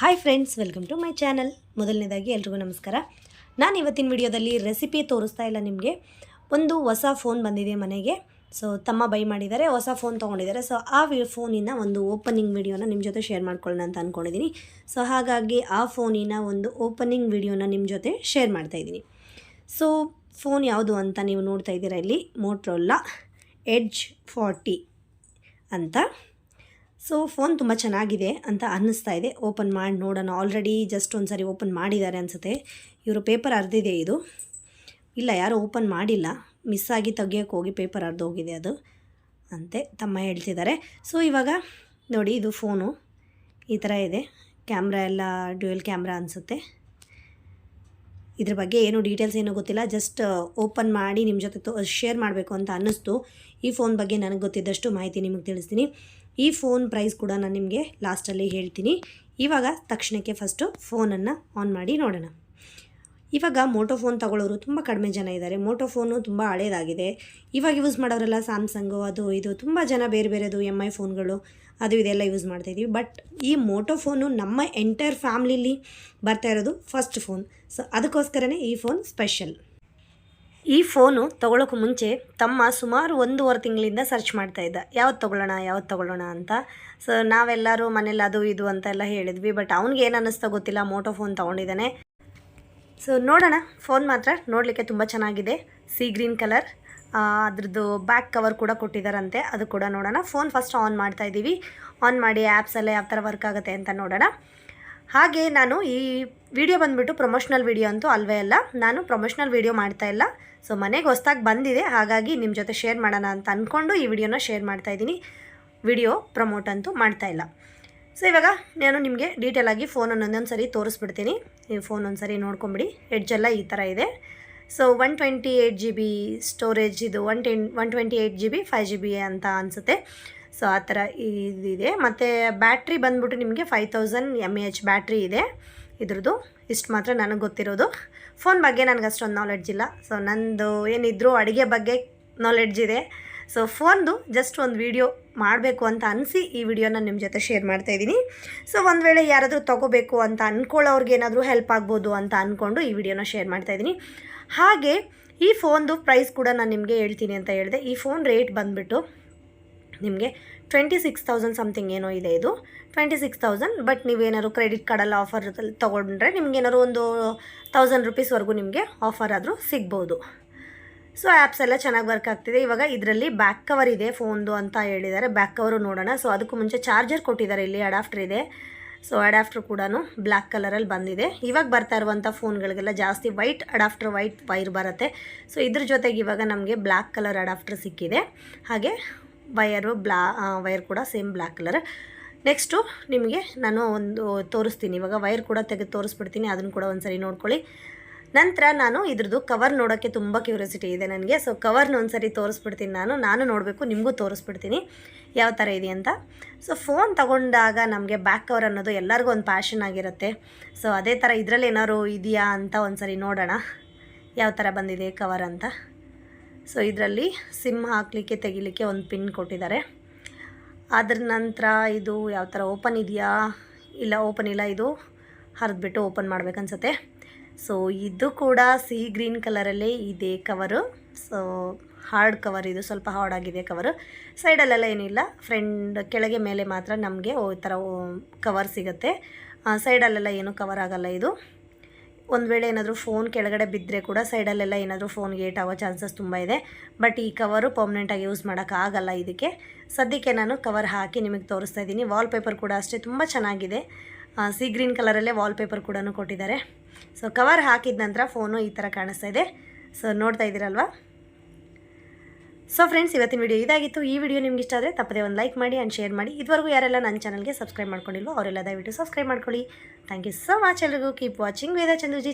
Hi friends welcome to my channel ಮೊದಲನೇದಾಗಿ ಎಲ್ರಿಗೂ ನಮಸ್ಕಾರ. ನಾನು ಇವತ್ತಿನ ವಿಡಿಯೋದಲ್ಲಿ ರೆಸಿಪಿ ತೋರಿಸ್ತಾ ಇಲ್ಲ ನಿಮಗೆ. ಒಂದು ಹೊಸ ಫೋನ್ ಬಂದಿದೆ ಮನೆಗೆ. ಸೊ ತಮ್ಮ ಬೈ ಮಾಡಿದ್ದಾರೆ, ಹೊಸ ಫೋನ್ ತೊಗೊಂಡಿದ್ದಾರೆ. ಸೊ ಆ ಫೋನಿನ ಒಂದು ಓಪನಿಂಗ್ ವಿಡಿಯೋನ ನಿಮ್ಮ ಜೊತೆ ಶೇರ್ ಮಾಡ್ಕೊಳ್ಳೋಣ ಅಂತ ಅಂದ್ಕೊಂಡಿದ್ದೀನಿ ಸೊ ಹಾಗಾಗಿ ಆ ಫೋನಿನ ಒಂದು ಓಪನಿಂಗ್ ವಿಡಿಯೋನ ನಿಮ್ಮ ಜೊತೆ ಶೇರ್ ಮಾಡ್ತಾ ಇದ್ದೀನಿ. ಸೊ ಫೋನ್ ಯಾವುದು ಅಂತ ನೀವು ನೋಡ್ತಾ ಇದ್ದೀರಾ ಇಲ್ಲಿ? ಮೋಟ್ರೋಲ್ಲ ಎಡ್ಜ್ ಫಾರ್ಟಿ ಅಂತ. ಸೊ ಫೋನ್ ತುಂಬ ಚೆನ್ನಾಗಿದೆ ಅಂತ ಅನ್ನಿಸ್ತಾ ಇದೆ. ಓಪನ್ ಮಾಡಿ ನೋಡೋಣ. ಆಲ್ರೆಡಿ ಜಸ್ಟ್ ಒಂದು ಸಾರಿ ಓಪನ್ ಮಾಡಿದ್ದಾರೆ ಅನಿಸುತ್ತೆ. ಇವರು ಪೇಪರ್ ಅರ್ದಿದೆ ಇದು. ಇಲ್ಲ, ಯಾರೂ ಓಪನ್ ಮಾಡಿಲ್ಲ. ಮಿಸ್ ಆಗಿ ತೆಗಿಯೋಕ್ಕೆ ಹೋಗಿ ಪೇಪರ್ ಅರ್ದು ಹೋಗಿದೆ ಅದು ಅಂತೆ ತಮ್ಮ ಹೇಳ್ತಿದ್ದಾರೆ. ಸೊ ಇವಾಗ ನೋಡಿ ಇದು ಫೋನು ಈ ಥರ ಇದೆ. ಕ್ಯಾಮ್ರಾ ಎಲ್ಲ ಡ್ಯೂಯಲ್ ಕ್ಯಾಮ್ರಾ ಅನಿಸುತ್ತೆ. ಇದ್ರ ಬಗ್ಗೆ ಏನು ಡೀಟೇಲ್ಸ್ ಏನೂ ಗೊತ್ತಿಲ್ಲ. ಜಸ್ಟ್ ಓಪನ್ ಮಾಡಿ ನಿಮ್ಮ ಜೊತೆ ಶೇರ್ ಮಾಡಬೇಕು ಅಂತ ಅನ್ನಿಸ್ತು. ಈ ಫೋನ್ ಬಗ್ಗೆ ನನಗೆ ಗೊತ್ತಿದ್ದಷ್ಟು ಮಾಹಿತಿ ನಿಮಗೆ ತಿಳಿಸ್ತೀನಿ. ಈ ಫೋನ್ ಪ್ರೈಸ್ ಕೂಡ ನಾನು ನಿಮಗೆ ಲಾಸ್ಟಲ್ಲಿ ಹೇಳ್ತೀನಿ. ಇವಾಗ ತಕ್ಷಣಕ್ಕೆ ಫಸ್ಟು ಫೋನನ್ನು ಆನ್ ಮಾಡಿ ನೋಡೋಣ. ಇವಾಗ ಮೋಟೋ ಫೋನ್ ತಗೊಳ್ಳೋರು ತುಂಬ ಕಡಿಮೆ ಜನ ಇದ್ದಾರೆ. ಮೋಟೋ ಫೋನು ತುಂಬ ಹಳೇದಾಗಿದೆ. ಇವಾಗ ಯೂಸ್ ಮಾಡೋರೆಲ್ಲ ಸ್ಯಾಮ್ಸಂಗು ಅದು ಇದು ತುಂಬ ಜನ ಬೇರೆ ಬೇರೆದು ಎಂ ಐ ಫೋನ್ಗಳು ಅದು ಇದೆಲ್ಲ ಯೂಸ್ ಮಾಡ್ತಾಯಿದ್ದೀವಿ ಬಟ್ ಈ ಮೋಟೋ ಫೋನು ನಮ್ಮ ಎಂಟೈರ್ ಫ್ಯಾಮ್ಲಿಲಿ ಬರ್ತಾ ಇರೋದು ಫಸ್ಟ್ ಫೋನ್ ಸೊ ಅದಕ್ಕೋಸ್ಕರನೇ ಈ ಫೋನ್ ಸ್ಪೆಷಲ್ ಈ ಫೋನು ತೊಗೊಳೋಕ್ಕೂ ಮುಂಚೆ ತಮ್ಮ ಸುಮಾರು ಒಂದೂವರೆ ತಿಂಗಳಿಂದ ಸರ್ಚ್ ಮಾಡ್ತಾ ಇದ್ದ. ಯಾವತ್ತು ತೊಗೊಳ್ಳೋಣ ಯಾವತ್ತು ತೊಗೊಳ್ಳೋಣ ಅಂತ. ಸೊ ನಾವೆಲ್ಲರೂ ಮನೇಲಿ ಅದು ಇದು ಅಂತೆಲ್ಲ ಹೇಳಿದ್ವಿ. ಬಟ್ ಅವ್ನಿಗೆ ಏನು ಅನ್ನಿಸ್ತಾ ಗೊತ್ತಿಲ್ಲ. ಮೋಟೋ ಫೋನ್ ತೊಗೊಂಡಿದ್ದಾನೆ. ಸೊ ನೋಡೋಣ. ಫೋನ್ ಮಾತ್ರ ನೋಡಲಿಕ್ಕೆ ತುಂಬ ಚೆನ್ನಾಗಿದೆ. ಸಿ ಗ್ರೀನ್ ಕಲರ್ ಅದ್ರದ್ದು ಬ್ಯಾಕ್ ಕವರ್ ಕೂಡ ಕೊಟ್ಟಿದ್ದಾರಂತೆ ಅದು ಕೂಡ ನೋಡೋಣ. ಫೋನ್ ಫಸ್ಟ್ ಆನ್ ಮಾಡ್ತಾ ಇದ್ದೀವಿ. ಆನ್ ಮಾಡಿ ಆ್ಯಪ್ಸೆಲ್ಲ ಯಾವ ಥರ ವರ್ಕ್ ಆಗುತ್ತೆ ಅಂತ ನೋಡೋಣ. ಹಾಗೆ ನಾನು ಈ ವಿಡಿಯೋ ಬಂದುಬಿಟ್ಟು ಪ್ರಮೋಷ್ನಲ್ ವಿಡಿಯೋ ಅಂತೂ ಅಲ್ವೇ ಅಲ್ಲ. ನಾನು ಪ್ರಮೋಷ್ನಲ್ ವಿಡಿಯೋ ಮಾಡ್ತಾ ಇಲ್ಲ. ಸೊ ಮನೆಗೆ ಹೊಸ್ದಾಗಿ ಬಂದಿದೆ. ಹಾಗಾಗಿ ನಿಮ್ಮ ಜೊತೆ ಶೇರ್ ಮಾಡೋಣ ಅಂತ ಅಂದ್ಕೊಂಡು ಈ ವಿಡಿಯೋನ ಶೇರ್ ಮಾಡ್ತಾ ಇದ್ದೀನಿ. ವಿಡಿಯೋ ಪ್ರಮೋಟ್ ಅಂತೂ ಮಾಡ್ತಾ ಇಲ್ಲ. ಸೊ ಇವಾಗ ನಾನು ನಿಮಗೆ ಡೀಟೇಲಾಗಿ ಫೋನನ್ನು ಒಂದೊಂದು ಸರಿ ತೋರಿಸ್ಬಿಡ್ತೀನಿ. ನೀವು ಫೋನ್ ಒಂದು ಸರಿ ನೋಡ್ಕೊಂಬಿಡಿ. ಎಡ್ಜೆಲ್ಲ ಈ ಥರ ಇದೆ. So one twenty eight G B storage ಇದು one ten one twenty eight G B five G B ಅಂತ ಅನಿಸುತ್ತೆ. ಸೊ ಆ ಥರ ಇದಿದೆ ಮತ್ತು ಬ್ಯಾಟ್ರಿ ಬಂದ್ಬಿಟ್ಟು ನಿಮಗೆ five thousand M A H battery ಇದೆ. ಇದ್ರದ್ದು ಇಷ್ಟು ಮಾತ್ರ ನನಗೆ ಗೊತ್ತಿರೋದು. ಫೋನ್ ಬಗ್ಗೆ ನನಗೆ ಅಷ್ಟೊಂದು ನಾಲೆಡ್ಜ್ ಇಲ್ಲ. ಸೊ ನಂದು ಏನಿದ್ರು ಅಡುಗೆ ಬಗ್ಗೆ ನಾಲೆಡ್ಜ್ ಇದೆ. ಸೊ ಫೋನ್ದು ಜಸ್ಟ್ ಒಂದು ವಿಡಿಯೋ ಮಾಡಬೇಕು ಅಂತ ಅನಿಸಿ ಈ ವಿಡಿಯೋನ ನಿಮ್ಮ ಜೊತೆ ಶೇರ್ ಮಾಡ್ತಾ ಇದ್ದೀನಿ. ಸೊ ಒಂದು ವೇಳೆ ಯಾರಾದರೂ ತೊಗೋಬೇಕು ಅಂತ ಅಂದ್ಕೊಳ್ಳೋರ್ಗೆ ಏನಾದರೂ ಹೆಲ್ಪ್ ಆಗ್ಬೋದು ಅಂತ ಅಂದ್ಕೊಂಡು ಈ ವಿಡಿಯೋನ ಶೇರ್ ಮಾಡ್ತಾ ಇದ್ದೀನಿ. ಹಾಗೆ ಈ ಫೋನ್ದು ಪ್ರೈಸ್ ಕೂಡ ನಾನು ನಿಮಗೆ ಹೇಳ್ತೀನಿ ಅಂತ ಹೇಳಿದೆ. ಈ ಫೋನ್ ರೇಟ್ ಬಂದುಬಿಟ್ಟು ನಿಮಗೆ ಟ್ವೆಂಟಿ ಸಿಕ್ಸ್ ತೌಸಂಡ್ ಸಮಥಿಂಗ್ ಏನೋ ಇದೆ ಇದು. ಟ್ವೆಂಟಿ ಸಿಕ್ಸ್ ತೌಸಂಡ್ ಬಟ್ ನೀವೇನಾದ್ರು ಕ್ರೆಡಿಟ್ ಕಾರ್ಡಲ್ಲಿ ಆಫರ್ ತೊಗೊಂಡ್ರೆ ನಿಮ್ಗೇನಾದ್ರು ಒಂದು ತೌಸಂಡ್ ರುಪೀಸ್ವರೆಗೂ ನಿಮಗೆ ಆಫರ್ ಆದರೂ ಸಿಗ್ಬೋದು. ಸೊ ಆ್ಯಪ್ಸ್ ಎಲ್ಲ ಚೆನ್ನಾಗಿ ವರ್ಕ್ ಆಗ್ತಿದೆ. ಇವಾಗ ಇದರಲ್ಲಿ ಬ್ಯಾಕ್ ಕವರ್ ಇದೆ ಫೋನ್ದು ಅಂತ ಹೇಳಿದ್ದಾರೆ. ಬ್ಯಾಕ್ ಕವರು ನೋಡೋಣ. ಸೊ ಅದಕ್ಕೂ ಮುಂಚೆ ಚಾರ್ಜರ್ ಕೊಟ್ಟಿದ್ದಾರೆ. ಇಲ್ಲಿ ಅಡಾಪ್ಟರ್ ಇದೆ. ಸೊ ಅಡಾಫ್ಟರ್ ಕೂಡ ಬ್ಲ್ಯಾಕ್ ಕಲರಲ್ಲಿ ಬಂದಿದೆ. ಇವಾಗ ಬರ್ತಾ ಇರುವಂಥ ಫೋನ್ಗಳಿಗೆಲ್ಲ ಜಾಸ್ತಿ ವೈಟ್ ಅಡಾಪ್ಟರ್ ವೈಟ್ ವೈರ್ ಬರುತ್ತೆ. ಸೊ ಇದ್ರ ಜೊತೆಗೆ ಇವಾಗ ನಮಗೆ ಬ್ಲ್ಯಾಕ್ ಕಲರ್ ಅಡಾಪ್ಟರ್ ಸಿಕ್ಕಿದೆ. ಹಾಗೆ ವಯರು ಬ್ಲಾ ವೈರ್ ಕೂಡ ಸೇಮ್ ಬ್ಲ್ಯಾಕ್ ಕಲರ್ ನೆಕ್ಸ್ಟು ನಿಮಗೆ ನಾನು ಒಂದು ತೋರಿಸ್ತೀನಿ. ಇವಾಗ ವೈರ್ ಕೂಡ ತೆಗೆದು ತೋರಿಸ್ಬಿಡ್ತೀನಿ. ಅದನ್ನು ಕೂಡ ಒಂದು ಸರಿ ನೋಡ್ಕೊಳ್ಳಿ. ನಂತರ ನಾನು ಇದ್ರದ್ದು ಕವರ್ ನೋಡೋಕ್ಕೆ ತುಂಬ ಕ್ಯೂರಿಯಾಸಿಟಿ ಇದೆ ನನಗೆ. ಸೊ ಕವರ್ನ ಒಂದು ಸರಿ ತೋರಿಸ್ಬಿಡ್ತೀನಿ ನಾನು. ನಾನು ನೋಡಬೇಕು, ನಿಮಗೂ ತೋರಿಸ್ಬಿಡ್ತೀನಿ ಯಾವ ಥರ ಇದೆ ಅಂತ. ಸೊ ಫೋನ್ ತಗೊಂಡಾಗ ನಮಗೆ ಬ್ಯಾಕ್ ಕವರ್ ಅನ್ನೋದು ಎಲ್ಲರಿಗೂ ಒಂದು ಪ್ಯಾಷನ್ ಆಗಿರುತ್ತೆ. ಸೊ ಅದೇ ಥರ ಇದರಲ್ಲಿ ಏನಾದ್ರು ಇದೆಯಾ ಅಂತ ಒಂದು ಸರಿ ನೋಡೋಣ. ಯಾವ ಥರ ಬಂದಿದೆ ಕವರ್ ಅಂತ. ಸೊ ಇದರಲ್ಲಿ ಸಿಮ್ ಹಾಕಲಿಕ್ಕೆ, ತೆಗಿಲಿಕ್ಕೆ ಒಂದು ಪಿನ್ ಕೊಟ್ಟಿದ್ದಾರೆ. ಅದ್ರ ನಂತರ ಇದು ಯಾವ ಥರ ಓಪನ್ ಇದೆಯಾ? ಇಲ್ಲ ಓಪನ್ ಇಲ್ಲ, ಇದು ಹರಿದ್ಬಿಟ್ಟು ಓಪನ್ ಮಾಡ್ಬೇಕನ್ಸತ್ತೆ. ಸೊ ಇದು ಕೂಡ ಸಿ ಗ್ರೀನ್ ಕಲರಲ್ಲೇ ಇದೆ ಕವರು ಸೊ ಹಾರ್ಡ್ ಕವರ್ ಇದು, ಸ್ವಲ್ಪ ಹಾರ್ಡ್ ಆಗಿದೆ ಕವರು ಸೈಡಲ್ಲೆಲ್ಲ ಏನಿಲ್ಲ. ಫ್ರೆಂಡ್ ಕೆಳಗೆ ಮೇಲೆ ಮಾತ್ರ ನಮಗೆ ಈ ಥರ ಕವರ್ ಸಿಗುತ್ತೆ. ಸೈಡಲ್ಲೆಲ್ಲ ಏನೂ ಕವರ್ ಆಗಲ್ಲ ಇದು. ಒಂದು ವೇಳೆ ಏನಾದರೂ ಫೋನ್ ಕೆಳಗಡೆ ಬಿದ್ದರೆ ಕೂಡ ಸೈಡಲ್ಲೆಲ್ಲ ಏನಾದರೂ ಫೋನ್ಗೆ ಏಟ್ ಆಗೋ ಚಾನ್ಸಸ್ ತುಂಬ ಇದೆ. ಬಟ್ ಈ ಕವರು ಪರ್ಮನೆಂಟಾಗಿ ಯೂಸ್ ಮಾಡೋಕ್ಕಾಗಲ್ಲ ಇದಕ್ಕೆ. ಸದ್ಯಕ್ಕೆ ನಾನು ಕವರ್ ಹಾಕಿ ನಿಮಗೆ ತೋರಿಸ್ತಾ ಇದ್ದೀನಿ. ವಾಲ್ಪೇಪರ್ ಕೂಡ ಅಷ್ಟೇ, ತುಂಬ ಚೆನ್ನಾಗಿದೆ. ಸಿ ಗ್ರೀನ್ ಕಲರಲ್ಲೇ ವಾಲ್ಪೇಪರ್ ಕೂಡ ಕೊಟ್ಟಿದ್ದಾರೆ. ಸೊ ಕವರ್ ಹಾಕಿದ ನಂತರ ಫೋನು ಈ ಥರ ಕಾಣಿಸ್ತಾ ಇದೆ. ಸೊ ನೋಡ್ತಾ ಇದ್ದೀರಲ್ವಾ? ಸೊ ಫ್ರೆಂಡ್ಸ್ ಇವತ್ತಿನ ವಿಡಿಯೋ ಇದಾಗಿತ್ತು. ಈ ವಿಡಿಯೋ ನಿಮ್ಗೆ ಇಷ್ಟ ಆದರೆ ತಪ್ಪದೆ ಒಂದು ಲೈಕ್ ಮಾಡಿ ಆ್ಯಂಡ್ ಶೇರ್ ಮಾಡಿ. ಇದುವರೆಗೂ ಯಾರೆಲ್ಲ ನನ್ನ ಚಾನಲ್ಗೆ ಸಬ್ಸ್ಕ್ರೈಬ್ ಮಾಡ್ಕೊಂಡಿಲ್ವೋ, ಅವರೆಲ್ಲ ದಯವಿಟ್ಟು ಸಬ್ಸ್ಕ್ರೈಬ್ ಮಾಡ್ಕೊಳ್ಳಿ. ಥ್ಯಾಂಕ್ ಯು ಸೊ ಮಚ್ ಎಲ್ರಿಗೂ. Keep watching Veda Chandraji